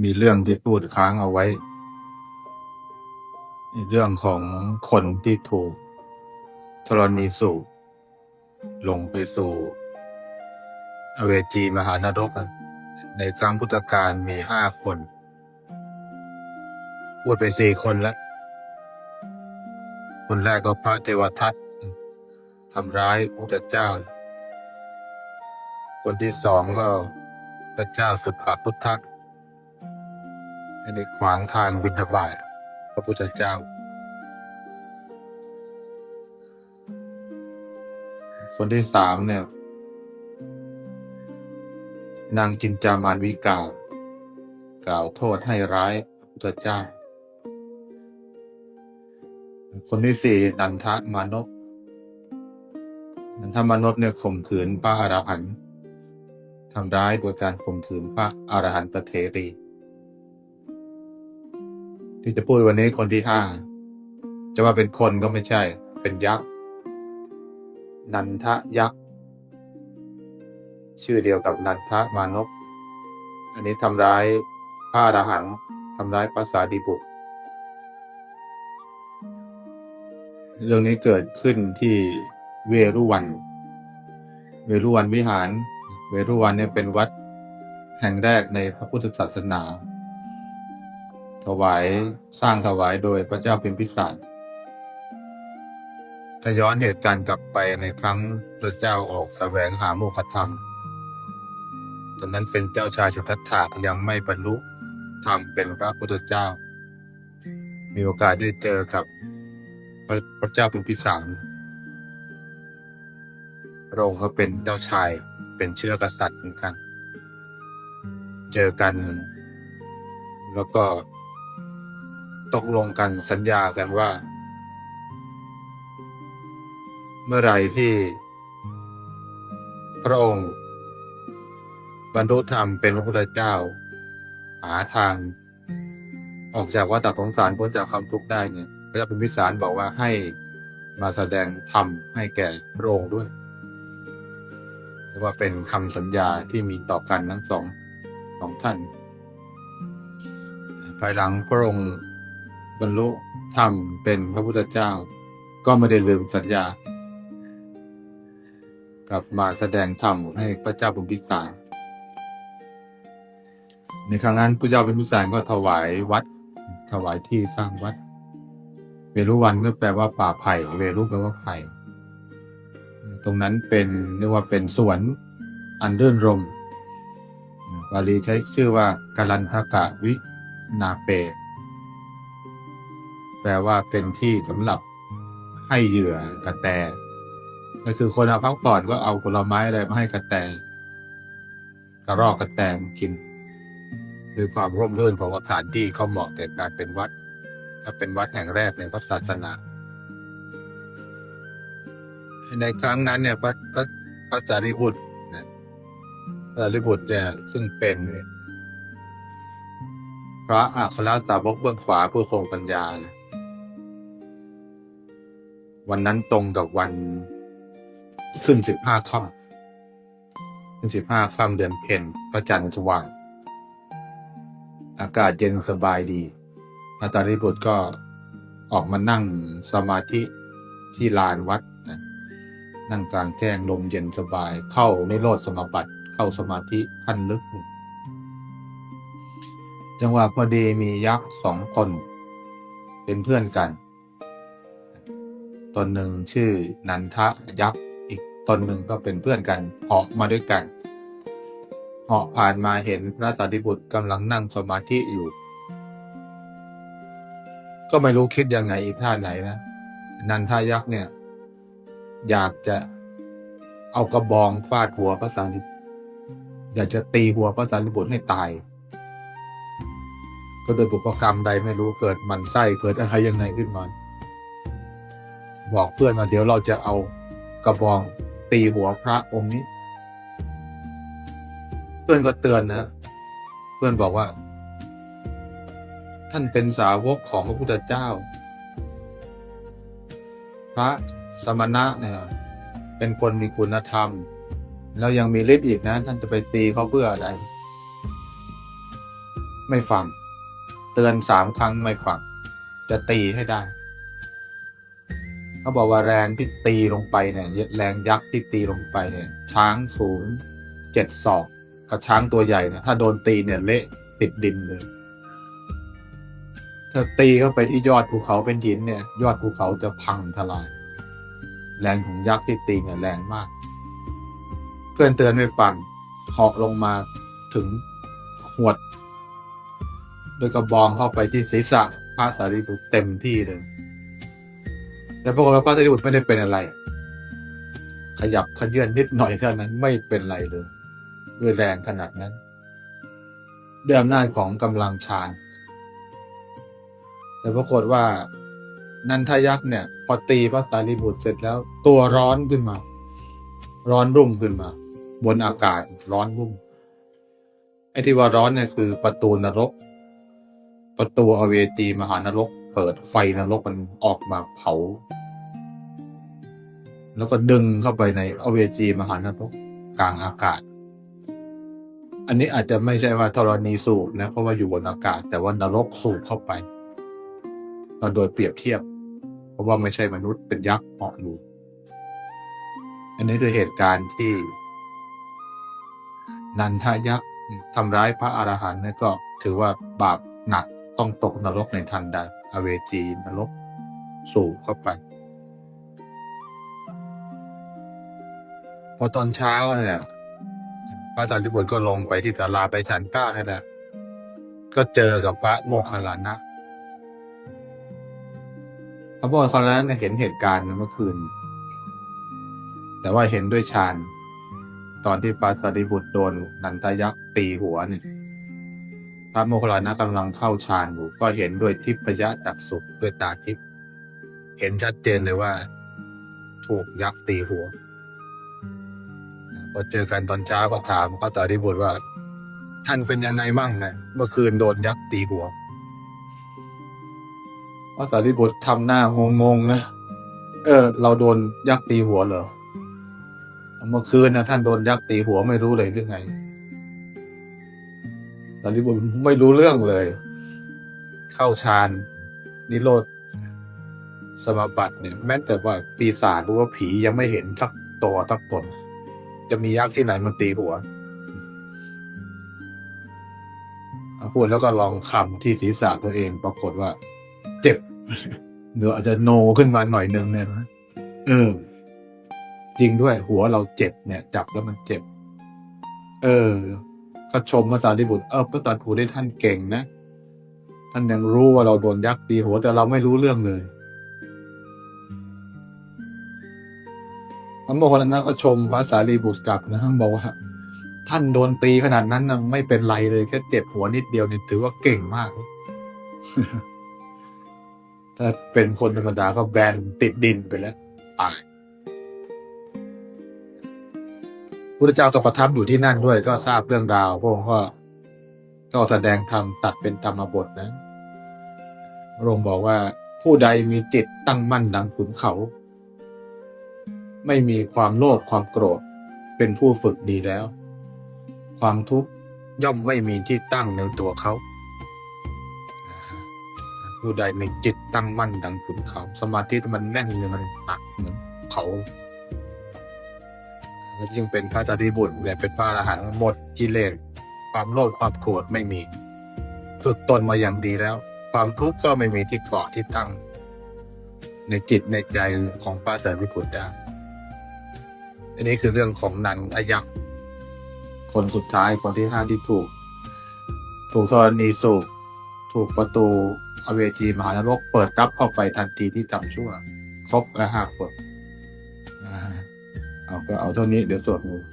มีเรื่องที่พูดค้างเอาไว้ เรื่องของคนที่ถูกธรณีสูบลงไปสู่ อเวจีมหานรก ในครั้งพุทธกาลมีห้าคน พูดไปสี่คนแล้ว คนแรกก็พระเทวทัตทำร้ายพระพุทธเจ้า คนที่สองก็พระเจ้าสุดปพุทธัก ให้ได้ขวางทางบิณฑบาตพระพุทธเจ้า คนที่สามเนี่ย นางจินจามานวิกา กล่าวโทษให้ร้ายพระพุทธเจ้า คนที่สี่นันทมานพนันทมานพเนี่ยข่มขืนพระอรหันต์ทำร้ายโดยการข่มขืนพระอรหันตเถรี ที่จะพูดวันนี้คนที่ห้าจะว่าเป็นคนก็ไม่ใช่ เป็นยักษ์นันทะยักษ์ชื่อเดียวกับนันทะมานพอันนี้ทำร้ายพระอรหันต์ทำร้ายภาษาดีบุตร เรื่องนี้เกิดขึ้นที่เวรุวัน เวรุวันวิหาร เวรุวันเนี่ยเป็นวัดแห่งแรกในพระพุทธศาสนา ถวายสร้างถวายโดยพระเจ้าพิมพิสารถ้าย้อนเหตุการณ์กลับไปในครั้งพระเจ้าออกแสวงหาโมฆะธรรม ตอนนั้นเป็นเจ้าชายสิทธัตถะยังไม่บรรลุธรรมเป็นพระพุทธเจ้า มีโอกาสได้เจอกับพระพระเจ้าพิมพิสารพระองค์เขาเป็นเจ้าชายเป็นเชื้อกษัตริย์เหมือนกัน เจอกัน แล้วก็ ตกลงกันสัญญากันว่า เมื่อไรที่ พระองค์ บรรลุธรรมเป็นพระพุทธเจ้า หาทาง ออกจากวัฏสงสารพ้นจากความทุกข์ได้เนี่ยพระเจ้าพิมพิสารบอกว่าให้มาแสดงธรรมให้แก่พระองค์ด้วยเรียกว่าเป็นคำสัญญาที่มีต่อกันทั้งสองสองท่าน ภายหลังพระองค์ บรรลุธรรมเป็นพระพุทธเจ้า ก็ไม่ได้ลืมสัญญา กลับมาแสดงธรรมให้พระเจ้าพิมพิสาร ในครั้งนั้นพระเจ้าพิมพิสารก็ถวายวัด ถวายที่สร้างวัด เวรุวันก็แปลว่าป่าไผ่เวรุแปลว่าไผ่ตรงนั้นเป็นเรียกว่าเป็นสวนอันเรื่นรมบาลีใช้ชื่อว่ากาลันทกะวินาเป แปลว่าเป็นที่สำหรับให้เหยื่อกระแตก็คือคนเอาพักผ่อนก็เอาผลไม้อะไรมาให้กระแตกระรอกกระแตมกินคือความร่มรื่นของสถานที่เขาเหมาะแก่การเป็นวัด ถ้าเป็นวัดแห่งแรกในพระศาสนา ในครั้งนั้นเนี่ยพระพระพระสารีบุตรนะพระสารีบุตรเนี่ยซึ่งเป็นพระอัครสาวกเบื้องขวาผู้ทรงปัญญานะ วันนั้นตรงกับวันขึ้นสิบห้าค่ำขึ้นสิบห้าค่ำเดือนเพ็ญพระจันทร์สว่าง อากาศเย็นสบายดีพระสารีบุตรก็ออกมานั่งสมาธิที่ลานวัดนะนั่งกลางแจ้งลมเย็นสบาย เข้าในโลดสมาบัติเข้าสมาธิขั้นลึก จังหวะพอดีมียักษ์สองคน เป็นเพื่อนกัน ตนหนึ่งชื่อนันทะยักษ์อีกตนหนึ่งก็เป็นเพื่อนกันเหาะมาด้วยกันเหาะผ่านมาเห็นพระสารีบุตรกำลังนั่งสมาธิอยู่ ก็ไม่รู้คิดยังไงอีกท่าไหนนะนันทายักษ์เนี่ย อยากจะเอากระบองฟาดหัวพระสารีบุตรอยากจะตีหัวพระสารีบุตรให้ตาย ก็โดยบุพกรรมใดไม่รู้เกิดมันไส้เกิดอะไรยังไงขึ้นมา บอกเพื่อนว่าเดี๋ยวเราจะเอากระบองตีหัวพระองค์นี้ เพื่อนก็เตือนนะ เพื่อนบอกว่า ท่านเป็นสาวกของพระพุทธเจ้า พระสมณะเนี่ยเป็นคนมีคุณธรรม แล้วยังมีฤทธิ์อีกนะ ท่านจะไปตีเขาเพื่ออะไร ไม่ฟัง เตือนสามครั้งไม่ฟัง จะตีให้ได้ เขาบอกว่าแรงที่ตีลงไปเนี่ยแรงยักษ์ที่ตีลงไปเนี่ย ช้างสูงเจ็ดศอกกับช้างตัวใหญ่เนี่ยถ้าโดนตีเนี่ยเละติดดินเลยถ้าตีเข้าไปที่ยอดภูเขาเป็นหินเนี่ย ยอดภูเขาจะพังทลาย แรงของยักษ์ที่ตีเนี่ยแรงมาก เพื่อนเตือนไม่ฟังเหาะลงมาถึงหวดโดยกระบองเข้าไปที่ศีรษะพระสารีบุตรเต็มที่เลย แต่ปรากฏว่าพระสารีบุตรไม่ได้เป็นอะไร ขยับขยื่นนิดหน่อยเท่านั้นไม่เป็นไรเลยด้วยแรงขนาดนั้นด้วยอำนาจของกำลังฌานแต่ปรากฏว่า นันทยักษ์เนี่ยพอตีพระสารีบุตรเสร็จแล้ว ตัวร้อนขึ้นมา ร้อนรุ่มขึ้นมา บนอากาศร้อนรุ่มไอ้ที่ว่าร้อนเนี่ยคือประตูนรก ประตูอเวจีมหานรก เปิดไฟนรกมันออกมาเผา แล้วก็ดึงเข้าไปในอเวจีมหานรกกลางอากาศ อันนี้อาจจะไม่ใช่ว่าธรณีสูบนะเพราะว่าอยู่บนอากาศ แต่ว่านรกสูบเข้าไปเราโดยเปรียบเทียบ เพราะว่าไม่ใช่มนุษย์เป็นยักษ์เหาะอยู่อันนี้คือเหตุการณ์ที่ นันทายักษ์ทำร้ายพระอรหันต์นี่ก็ถือว่าบาปหนัก ต้องตกนรกในทันใดอเวจีนรก สูบเข้าไป พอตอนเช้าเนี่ยพระอาจารย์ทิบุตรก็ลงไปที่ศาลาไปฉันข้าวนี่แหละ ก็เจอกับพระโมคคัลลานะพระโมคคัลลานะเนี่ยเห็นเหตุการณ์เมื่อคืน แต่ว่าเห็นด้วยฌานตอนที่พระสารีบุตรโดนนันทยักษ์ตีหัวเนี่ย พระโมคคัลลานะกำลังเข้าฌานอยู่ก็เห็นด้วยทิพยจักษุด้วยตาทิพย์เห็นชัดเจนเลยว่า ถูกยักษ์ตีหัวพอเจอกันตอนเช้าก็ถามพระสารีบุตรว่า ท่านเป็นยังไงบ้างนะเมื่อคืนโดนยักษ์ตีหัวพระสารีบุตรทำหน้างงๆนะเออ เราโดนยักษ์ตีหัวเหรอเมื่อคืนนะท่านโดนยักษ์ตีหัวไม่รู้เลยหรือไง สารีบุตรไม่รู้เรื่องเลย เข้าฌานนิโรธสมบัติเนี่ย แม้แต่ว่าปีศาจหรือว่าผียังไม่เห็นสักตัวสักตนจะมียักษ์ที่ไหนมันตีหัวพูดแล้วก็ลองคำที่ศีรษะตัวเองปรากฏว่า เจ็บเดี๋ยวอาจจะโนขึ้นมาหน่อยนึงเนี่ยนะเออ จริงด้วยหัวเราเจ็บเนี่ย จับแล้วมันเจ็บ เออ ก็ชมพระสารีบุตรเออพระตรัสผูได้ท่านเก่งนะ ท่านยังรู้ว่าเราโดนยักษ์ตีหัวแต่เราไม่รู้เรื่องเลยพระโมคคัลลานะก็ชมพระสารีบุตรกลับนะบอกว่า ท่านโดนตีขนาดนั้นนะไม่เป็นไรเลยแค่เจ็บหัวนิดเดียวนี่ถือว่าเก่งมาก ถ้าเป็นคนธรรมดาก็แบนติดดินไปแล้วตาย พุทธเจ้าก็ประทับอยู่ที่นั่นด้วยก็ทราบเรื่องราวพระองค์ก็ก็แสดงธรรมตัดเป็นธรรมบทนะพระองค์บอกว่าผู้ใดมีจิตตั้งมั่นดังขุนเขา ไม่มีความโลภความโกรธ เป็นผู้ฝึกดีแล้ว ความทุกข์ย่อมไม่มีที่ตั้งในตัวเขาผู้ใดมีจิตตั้งมั่นดังขุนเขา สมาธิมันแน่นเลยมันหนักเหมือนเขา จึงเป็นพระจารีบุตรและเป็นพระอรหันต์หมดกิเลสความโลภความโกรธไม่มีฝึกตนมาอย่างดีแล้ว ความทุกข์ก็ไม่มีที่เกาะที่ตั้ง ในจิตในใจของพระสารีบุตรได้อันนี้คือเรื่องของนันอายักษ์คนสุดท้ายคนที่ห้าที่ถูก ถูกธรณีสูบถูกประตูอเวจีมหานรกเปิดรับเข้าไปทันทีที่ทำชั่ว ครบและห้าคนอ่า เอาก็เอาเท่านี้เดี๋ยวสวดมนต์